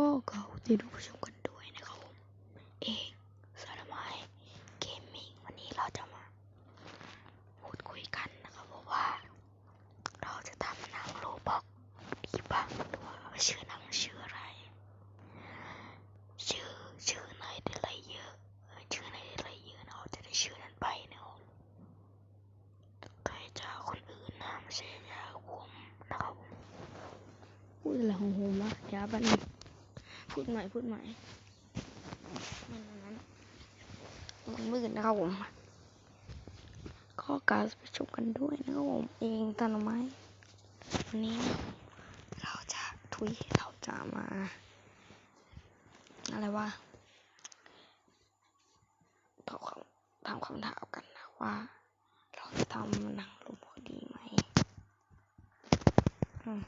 ก็ขอติดผู้ชมกันด้วยนะครับผมเองสารไม้เกมมิ่งวันนี้เราจะมาพูดคุยกันนะครับผมว่า เราจะทำหนังโลบอกดีบ้างหรือว่าชื่อหนังชื่ออะไร ชื่อชื่อไหนได้ไรเยอะชื่อไหนได้ไรเยอะเราจะได้ชื่อนั้นไปนะครับใครจะคนอื่นนะไม่ใช่จะผมนะครับพูดอะไรของผมวะยวแป๊บนึง พูดใหม่พูดใหม่มันอันนั้นมันมืดนะครับผมก็การไปชมกันด้วยนะครับผมเองตอนไม้วันนี้เราจะทุยเราจะมา อะไรว่าตอบคำถามคำถามกันนะว่า เราจะทำหนังรูปดีไหมอืม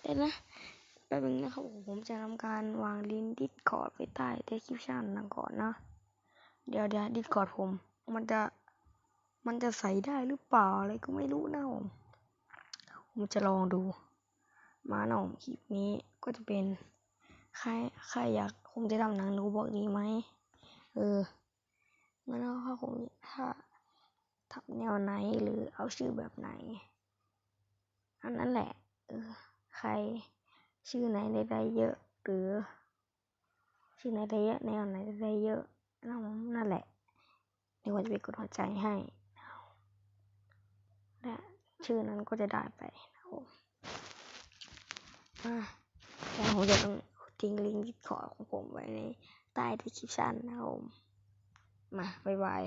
เดี๋ยวนะ แป๊บนึงนะครับผมผมจะทำการวางลิงก์ดิสคอร์ดไว้ใต้ description นะก่อนนะ เดี๋ยวเดี๋ยวดิสคอร์ดผม มันจะมันจะใส่ได้หรือเปล่าอะไรก็ไม่รู้นะผม ผมจะลองดู มาหน่องคลิปนี้ก็จะเป็นใครใครอยากผมจะทำหนังรู้บอกดีไหมเอองั้นถ้าผมถ้าทำแนวไหนหรือเอาชื่อแบบไหน อันนั้นแหละ เออ ใคร ชื่อไหนได้ได้เยอะ หรือ ชื่อไหนได้เยอะแนวไหนได้เยอะนั่นนั่นแหละเดี๋ยวผมจะไปกดหัวใจให้และชื่อนั้นก็จะได้ไปนะครับผมแล้วผมจะต้องทิ้งลิงก์ดิสคอดของผมไว้ในใต้ดีคริปชันนะครับผมมาบ๊ายบาย